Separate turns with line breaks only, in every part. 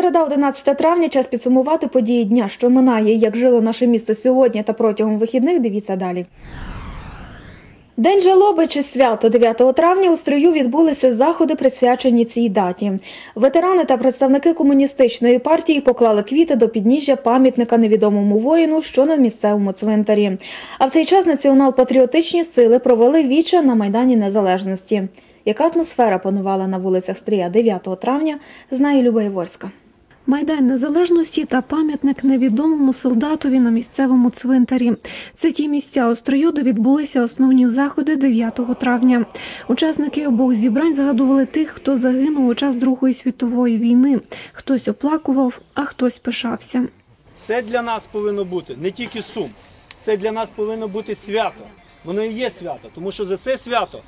Середа 11 травня. Час підсумувати події дня, що минає. Як жило наше місто сьогодні та протягом вихідних. Дивіться далі. День жалоби чи свято 9 травня у строю відбулися заходи, присвячені цій даті. Ветерани та представники комуністичної партії поклали квіти до підніжжя пам'ятника невідомому воїну, що на місцевому цвинтарі. А в цей час націонал-патріотичні сили провели віче на майдані Незалежності. Яка атмосфера панувала на вулицях Стрия 9 травня, знає Люба Єворська.
Майдан Незалежності та пам'ятник невідомому солдатові на місцевому цвинтарі. Це ті місця у строю, де відбулися основні заходи 9 травня. Учасники обох зібрань згадували тих, хто загинув у час Другої світової війни. Хтось оплакував, а хтось пишався.
Це для нас повинно бути не тільки сум, це для нас повинно бути свято. Воно і є свято, тому що за це свято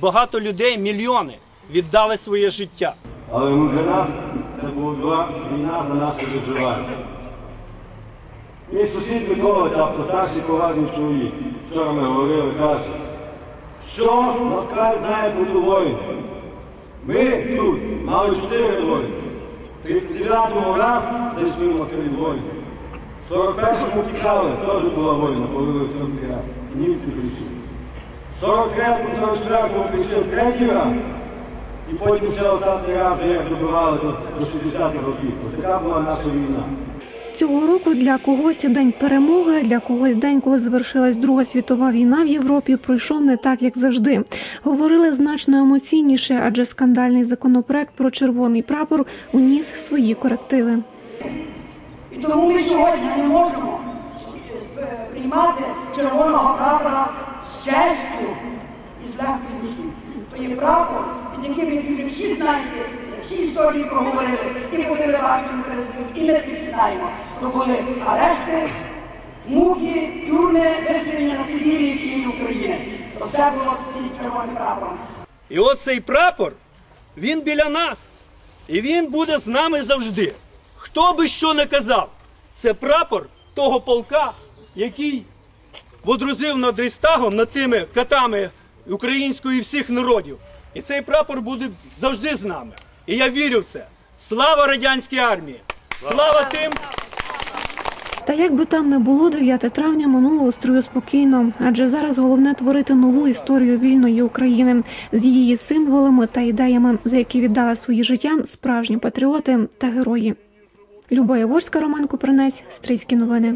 багато людей, мільйони віддали своє життя.
Але для нас це була війна за наше виживання. Мій сусід Микола Тапко, старший поважний чоловік. Вчора ми говорили, каже, що Москва знає про воїн. Ми тут мали чотири воїни. В 39-му раз зайшли в Москві воїни. В 41-му тікали, теж була воїна, повели в. Німці прийшли. В 43-му, 44-му прийшли в третій раз. І потім ще останній раз, вже як добивали до, до 60-х років. Ось така була наша війна.
Цього року для когось день перемоги, для когось день, коли завершилась Друга світова війна в Європі, пройшов не так, як завжди. Говорили значно емоційніше, адже скандальний законопроект про червоний прапор уніс свої корективи.
І тому ми сьогодні не можемо приймати червоного прапора з честю і з легкою душі. То є прапор, яким ви вже всі знаєте, всі історії проговорили, і по телебаченню передають, і ми всі знаємо. То були арешти, муки, тюрми, виселені на Сибірі всієї України. Все було під червоним прапором.
І от цей прапор, він біля нас. І він буде з нами завжди. Хто би що не казав, це прапор того полка, який водрузив над Рейстагом, над тими катами української всіх народів. І цей прапор буде завжди з нами. І я вірю в це. Слава радянській армії! Слава тим!
Та як би там не було, 9 травня минуло у строю спокійно, адже зараз головне творити нову історію вільної України з її символами та ідеями, за які віддали свої життя справжні патріоти та герої. Люба Яворська, Роман Купринець, Стрийські новини.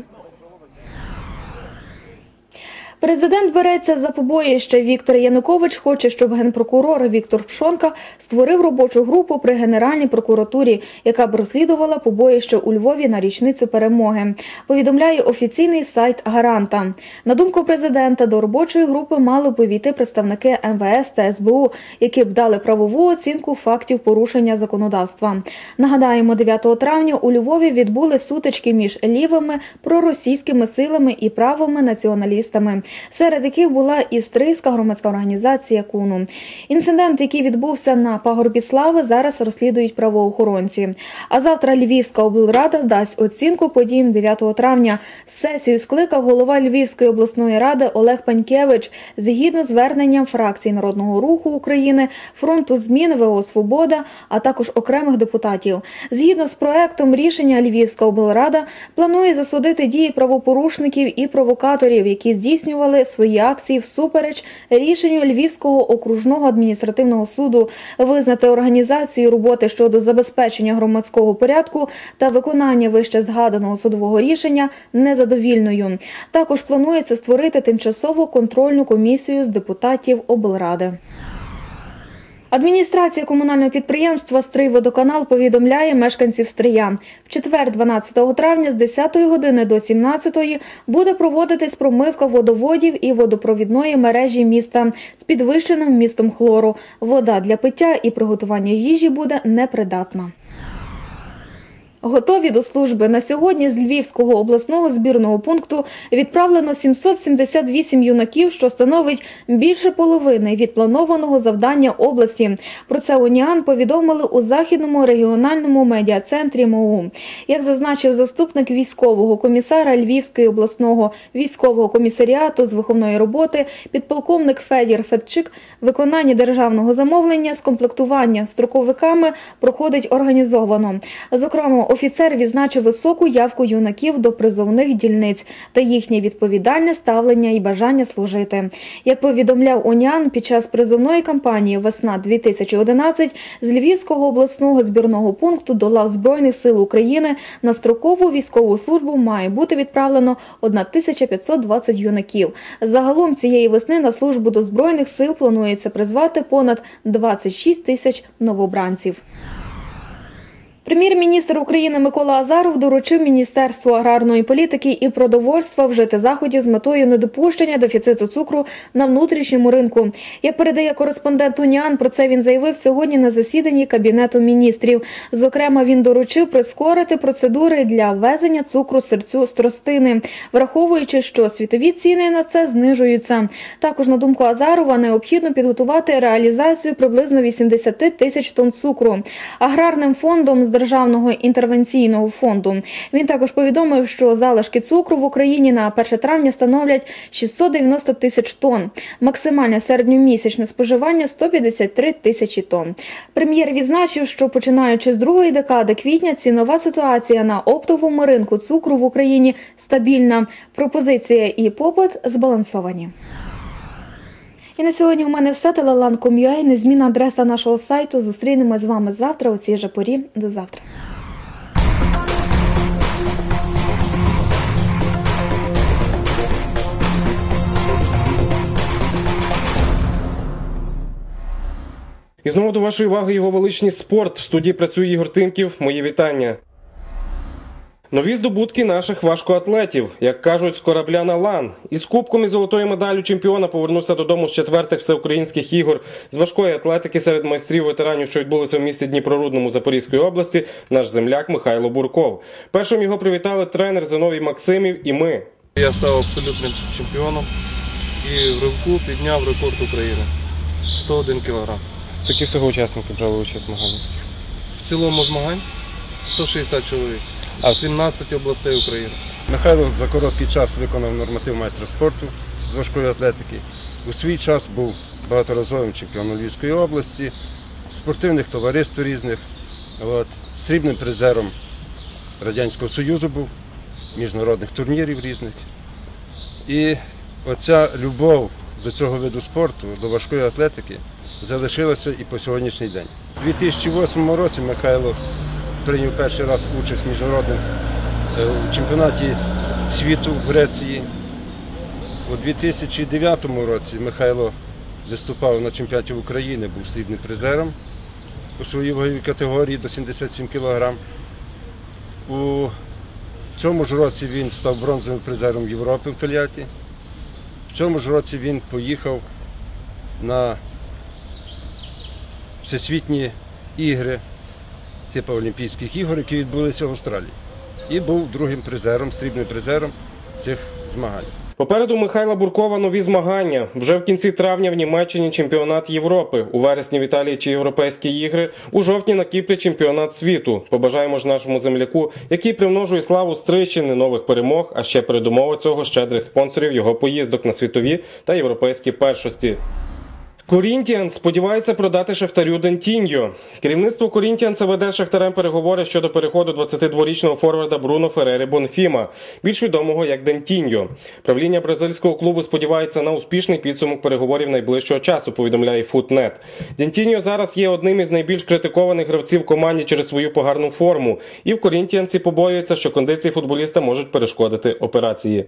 Президент береться за побоїще. Віктор Янукович хоче, щоб генпрокурор Віктор Пшонка створив робочу групу при Генеральній прокуратурі, яка б розслідувала побоїще у Львові на річницю перемоги. Повідомляє офіційний сайт Гаранта. На думку президента, до робочої групи мали б увійти представники МВС та СБУ, які б дали правову оцінку фактів порушення законодавства. Нагадаємо, 9 травня у Львові відбули сутички між лівими проросійськими силами і правими націоналістами серед яких була і громадська організація Куну. Інцидент, який відбувся на пагорбі слави, зараз розслідують правоохоронці. А завтра Львівська облрада дасть оцінку подіям 9 травня. Сесію скликав голова Львівської обласної ради Олег Панькевич згідно з зверненням фракції Народного руху України, фронту змін ВО Свобода, а також окремих депутатів. Згідно з проектом рішення Львівська облрада планує засудити дії правопорушників і провокаторів, які здійснювали свої акції всупереч рішенню Львівського окружного адміністративного суду визнати організацію роботи щодо забезпечення громадського порядку та виконання вище згаданого судового рішення незадовільною. Також планується створити тимчасову контрольну комісію з депутатів облради. Адміністрація комунального підприємства «Стрийводоканал» повідомляє мешканців Стрия. В четвер, 12 травня, з 10 години до 17 буде проводитись промивка водоводів і водопровідної мережі міста з підвищеним вмістом хлору. Вода для пиття і приготування їжі буде непридатна. Готові до служби на сьогодні з Львівського обласного збірного пункту відправлено 778 юнаків, що становить більше половини від планованого завдання області. Про це УНІАН повідомили у західному регіональному медіа-центрі МОУ. Як зазначив заступник військового комісара Львівської обласного військового комісаріату з виховної роботи, підполковник Федір Федчик, виконання державного замовлення з комплектування строковиками проходить організовано. Зокрема, офіцер відзначив високу явку юнаків до призовних дільниць та їхнє відповідальне ставлення і бажання служити. Як повідомляв ОНЯН, під час призовної кампанії Весна 2011 з Львівського обласного збірного пункту до лав Збройних сил України на строкову військову службу має бути відправлено 1520 юнаків. Загалом цієї весни на службу до збройних сил планується призвати понад 26 тисяч новобранців. Прем'єр-міністр України Микола Азаров доручив Міністерству аграрної політики і продовольства вжити заходів з метою недопущення дефіциту цукру на внутрішньому ринку. Як передає кореспондент УНІАН, про це він заявив сьогодні на засіданні кабінету міністрів. Зокрема, він доручив прискорити процедури для ввезення цукру серцю з тростини, враховуючи, що світові ціни на це знижуються. Також на думку Азарова необхідно підготувати реалізацію приблизно 80 тисяч тонн цукру. Аграрним фондом з державного інтервенційного фонду. Він також повідомив, що залишки цукру в Україні на 1 травня становлять 690 тисяч тонн. Максимальне середньомісячне споживання 153 тисячі тонн. Прем'єр відзначив, що починаючи з другої декади квітня цінова ситуація на оптовому ринку цукру в Україні стабільна. Пропозиція і попит збалансовані. І на сьогодні у мене все. Телелан.com.ua, незмінна адреса нашого сайту. Зустрінемось з вами завтра у цій же порі. До завтра.
І знову до вашої уваги його величність спорт. В студії працює Ігор Тимків. Мої вітання. Нові здобутки наших важкоатлетів, як кажуть, з корабля на лан. Із кубком і золотою медаллю чемпіона повернувся додому з четвертих всеукраїнських ігор з важкої атлетики серед майстрів ветеранів, що відбулися в місті Дніпрорудному Запорізької області. Наш земляк Михайло Бурков. Першим його привітали тренер Зиновій Максимів і ми.
Я став абсолютним чемпіоном і в ривку підняв рекорд України 101 кг.
Скільки всього учасників брали участь в змаганнях?
В цілому змагань 160 чоловік
А
17 областей України.
Михайло за короткий час виконав норматив майстра спорту з важкої атлетики. У свій час був багаторазовим чемпіоном Львівської області, спортивних товариств різних, от, срібним призером Радянського Союзу був, міжнародних турнірів різних. І оця любов до цього виду спорту, до важкої атлетики, залишилася і по сьогоднішній день. У 2008 році Михайло прийняв перший раз участь в міжнародному е, чемпіонаті світу в Греції. У 2009 році Михайло виступав на чемпіонаті України, був срібним призером у своїй ваговій категорії до 77 кг. У цьому ж році він став бронзовим призером Європи в Тольятті. В цьому ж році він поїхав на всесвітні ігри, типу Олімпійських ігор, які відбулися в Австралії. І був другим призером, срібним призером цих змагань.
Попереду Михайла Буркова нові змагання. Вже в кінці травня в Німеччині чемпіонат Європи, у вересні в Італії чи Європейські ігри, у жовтні на Кіпрі чемпіонат світу. Побажаємо ж нашому земляку, який примножує славу Стрищини, нових перемог, а ще передумова цього щедрих спонсорів його поїздок на світові та європейські першості. Корінтіан сподівається продати Шахтарю Дентіньо. Керівництво Корінтіанса веде з Шахтарем переговори щодо переходу 22-річного форварда Бруно Ферери Бонфіма, більш відомого як Дентіньо. Правління бразильського клубу сподівається на успішний підсумок переговорів найближчого часу. Повідомляє Футнет. Дентіньо зараз є одним із найбільш критикованих гравців в команді через свою погарну форму, і в Корінтіанці побоюються, що кондиції футболіста можуть перешкодити операції.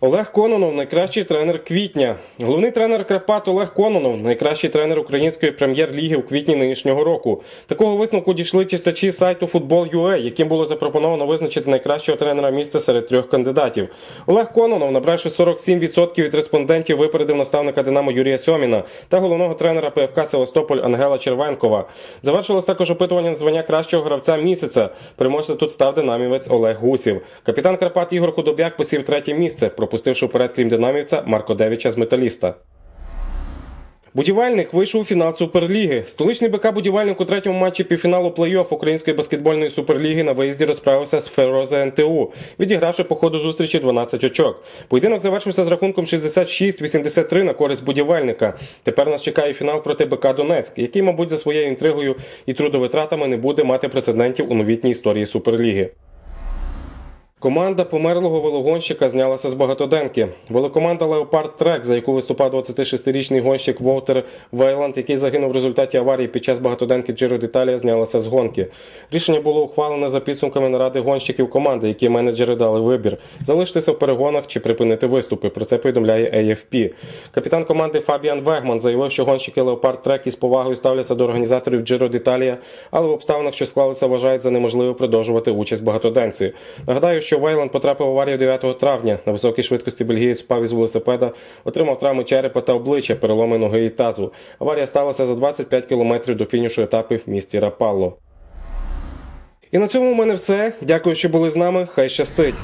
Олег Кононов найкращий тренер квітня. Головний тренер Карпат Олег Кононов найкращий тренер української прем'єр-ліги у квітні нинішнього року. Такого висновку дійшли читачі сайту Football.ua, яким було запропоновано визначити найкращого тренера місця серед трьох кандидатів. Олег Кононов, набравши 47% від респондентів, випередив наставника Динамо Юрія Сьоміна та головного тренера ПФК Севастополь Ангела Червенкова. Завершилось також опитування на звання кращого гравця місяця. Переможцем тут став динамівець Олег Гусів. Капітан Карпат Ігор Худобяк посів третє місце, пропустивши вперед, крім динамівця, Марко Девіча з металіста. Будівельник вийшов у фінал Суперліги. Столичний БК Будівельник у третьому матчі півфіналу плей-офф Української баскетбольної суперліги на виїзді розправився з Ферозе НТУ, відігравши по ходу зустрічі 12 очок. Поєдинок завершився з рахунком 66-83 на користь будівельника. Тепер нас чекає фінал проти БК Донецьк, який, мабуть, за своєю інтригою і трудовитратами не буде мати прецедентів у новітній історії Суперліги. Команда померлого велогонщика знялася з багатоденки. Велокоманда Леопард Трек, за яку виступав 26-річний гонщик Волтер Вейланд, який загинув в результаті аварії під час багатоденки Джиро Діталія, знялася з гонки. Рішення було ухвалене за підсумками наради гонщиків команди, які менеджери дали вибір залишитися в перегонах чи припинити виступи. Про це повідомляє AFP. Капітан команди Фабіан Вегман заявив, що гонщики Леопард Трек із повагою ставляться до організаторів Джиро Діталія, але в обставинах, що склалися, вважають за неможливо продовжувати участь в багатоденці. Нагадаю, що Вейланд потрапив в аварію 9 травня. На високій швидкості бельгієць впав із велосипеда, отримав травми черепа та обличчя, переломи ноги і тазу. Аварія сталася за 25 кілометрів до фінішу етапу в місті Рапалло. І на цьому в мене все. Дякую, що були з нами. Хай щастить!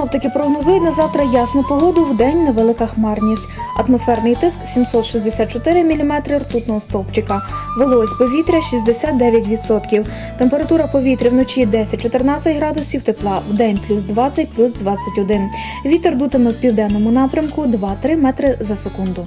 Синоптики прогнозують на завтра ясну погоду, в день невелика хмарність. Атмосферний тиск 764 мм ртутного стовпчика. Вологість повітря 69%. Температура повітря вночі 10-14 градусів тепла, в день плюс 20, плюс 21. Вітер дутиме в південному напрямку 2-3 метри за секунду.